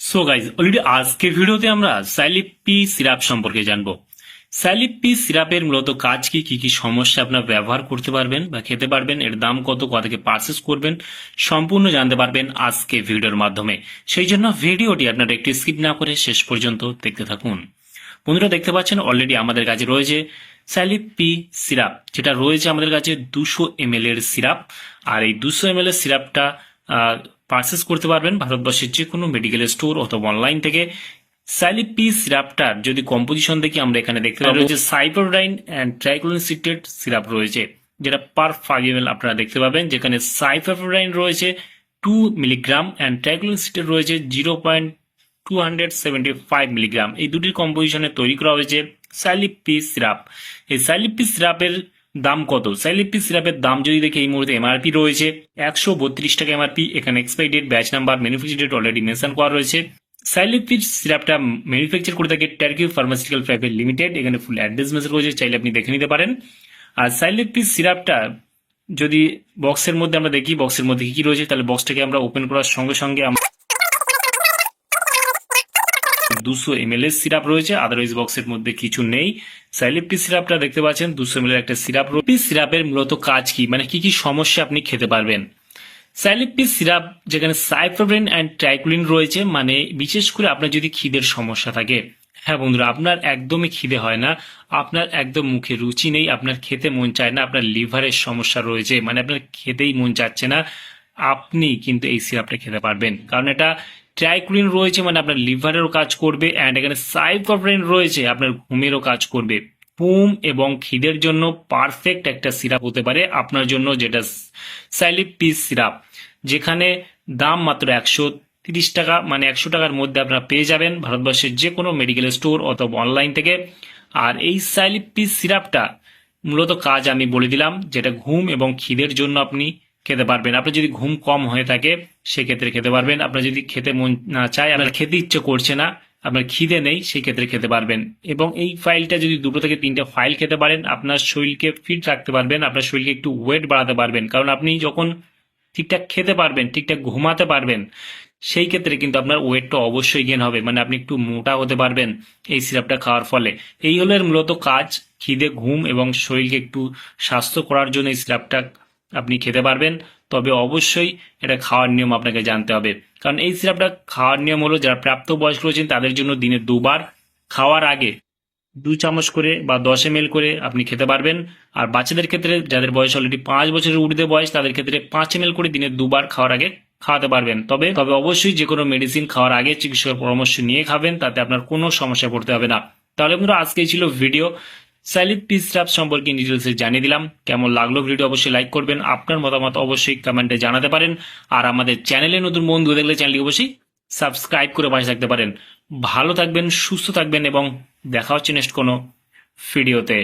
So guys already আজকের ভিডিওতে আমরা স্যালিপি সিরাপ সম্পর্কে জানব। স্যালিপি সিরাপের মূলত কাজ কি কি সমস্যা আপনার ব্যবহার করতে পারবেন বা খেতে পারবেন, এর দাম কত, কোথা থেকে পারচেস করবেন, সম্পূর্ণ জানতে পারবেন আজকে ভিডিওর মাধ্যমে। সেই জন্য ভিডিওটি আপনারা একটি স্কিপ না করে শেষ পর্যন্ত দেখতে থাকুন। বন্ধুরা, দেখতে পাচ্ছেন অলরেডি আমাদের কাছে রয়েছে স্যালিপি সিরাপ, যেটা রয়েছে আমাদের কাছে দুশো এম এর সিরাপ। আর এই দুশো এম এর সিরাপটা পারচেস করতে পারবেন ভারতবর্ষের যে কোনো মেডিকেল স্টোর অথবা অনলাইন থেকে। স্যালিপি সিরাপটার যদি কম্পোজিশন দেখি আমরা এখানে দেখতে পাবো রয়েছে সাইপোডাইন অ্যান্ড ট্রাইক্লোনিসিটেড সিরাপ রয়েছে, যেটা পার ফাইভ আপনারা দেখতে পাবেন, যেখানে সাইফেফোডাইন রয়েছে টু মিলিগ্রাম অ্যান্ড ট্রাইক্লোনিসিটেড রয়েছে zero point two hundred seventy five milligram এই দুটির কম্পোজিশনে তৈরি করা হয়েছে স্যালিপি সিরাপ এই স্যালিপি সিরাপের দাম কত? স্যালিপি সিরাপের দাম যদি দেখি এই মুহূর্তে এমআরপি রয়েছে, একশো বত্রিশ টাকা এমআরপি এখানে expiry date batch number manufacture date already mention করা রয়েছে। সাইলিপির সিরাপটা ম্যানুফ্যাকচার করে থাকে টার্কিউ ফার্মাসিউটিক্যাল প্রাইভেট লিমিটেড এখানে ফুল অ্যাড্রেস মেসেজ রয়েছে, চাইলে আপনি দেখে নিতে পারেন। আর সাইলিপির সিরাপটা যদি বক্সের মধ্যে আমরা দেখি বক্সের মধ্যে কি কি রয়েছে, তাহলে বক্সটাকে আমরা ওপেন করার সঙ্গে সঙ্গে আমরা দুশো এম এল সিরাপ রয়েছে আদারওয়াইজ বক্সের মধ্যে কিছু নেই। সাইলিপি সিরাপটা দেখতে পাচ্ছেন, দুশো এম একটা সিরাপ রয়েছে। সিরাপের মূলত কাজ কি? মানে কি কি সমস্যা আপনি খেতে পারবেন? স্যালিপি সিরাপ যেখানে সাইফ্রোব্রেন অ্যান্ড ট্রাইকুলিন রয়েছে মানে বিশেষ করে আপনার যদি খিদের সমস্যা থাকে। হ্যাঁ বন্ধুরা, আপনার একদমই খিদে হয় না, আপনার একদম মুখে রুচি নেই, আপনার খেতে মন চায় না, আপনার লিভারের সমস্যা রয়েছে মানে আপনার খেতেই মন চাচ্ছে না, আপনি কিন্তু এই সিরাপটা খেতে পারবেন। কারণ এটা ট্রাইক্লিন রয়েছে মানে আপনার লিভারেরও কাজ করবে অ্যান্ড এখানে সাইফ্রোব্রেন রয়েছে, আপনার ঘুমেরও কাজ করবে। পুম এবং খিদের জন্য পারফেক্ট একটা সিরাপ হতে পারে, আপনার জন্য যেটা স্যালিপিস সিরাপ যেখানে দাম মাত্র একশো তিরিশ টাকা মানে একশো টাকার মধ্যে আপনারা পেয়ে যাবেন ভারতবর্ষের যে কোনো মেডিকেল স্টোর অথবা অনলাইন থেকে। আর এই স্যালিপিস সিরাপটা মূলত কাজ আমি বলে দিলাম, যেটা ঘুম এবং খিদের জন্য আপনি খেতে পারবেন। আপনার যদি ঘুম কম হয়ে থাকে, সেক্ষেত্রে খেতে পারবেন। আপনার যদি খেতে মন না চায়, আপনার খেতে ইচ্ছে করছে না, আপনার খিদে নেই সেই ক্ষেত্রে খেতে পারবেন। এবং এই ফাইলটা যদি দুটো থেকে তিনটে ফাইল খেতে পারেন, আপনার শরীরকে ফিট রাখতে পারবেন, আপনার শরীরকে একটু ওয়েট বাড়াতে পারবেন। কারণ আপনি যখন ঠিকঠাক খেতে পারবেন, ঠিকঠাক ঘুমাতে পারবেন, সেই ক্ষেত্রে কিন্তু আপনার ওয়েটটা অবশ্যই গেন হবে। মানে আপনি একটু মোটা হতে পারবেন এই সিরাপটা খাওয়ার ফলে। এই হলো এর মূলত কাজ, খিদে, ঘুম এবং শরীরকে একটু স্বাস্থ্য করার জন্য এই সিরাপটা আপনি খেতে পারবেন, তবে অবশ্যই এটা খাওয়ার নিয়ম আপনাকে জানতে হবে। কারণ এই সিরাপটা খাওয়ার নিয়ম হলো, যারা প্রাপ্তবয়স্ক রয়েছেন, তাদের জন্য দিনে দুবার খাওয়ার আগে দু চামচ করে বা দশ এম করে আপনি খেতে পারবেন। আর বাচ্চাদের ক্ষেত্রে, যাদের বয়স অলরেডি পাঁচ বছরের ঊর্ধ্বে বয়স, তাদের ক্ষেত্রে পাঁচ এম করে দিনে দুবার খাওয়ার আগে খাওয়াতে পারবেন। তবে তবে অবশ্যই যে কোনো মেডিসিন খাওয়ার আগে চিকিৎসকের পরামর্শ নিয়ে খাবেন, তাতে আপনার কোনো সমস্যা পড়তে হবে না। তাহলে বন্ধুরা, আজকেই ছিল ভিডিও স্যালিড পিসরাপ সম্পর্কে ডিটেলসে জানিয়ে দিলাম। কেমন লাগল ভিডিও অবশ্যই লাইক করবেন, আপনার মতামত অবশ্যই কমেন্টে জানাতে পারেন। আর আমাদের চ্যানেলে নতুন বন্ধু দেখলে চ্যানেলটি অবশ্যই সাবস্ক্রাইব করে পাশে থাকতে পারেন। ভালো থাকবেন, সুস্থ থাকবেন এবং দেখা হচ্ছে নেক্সট কোনো ভিডিওতে।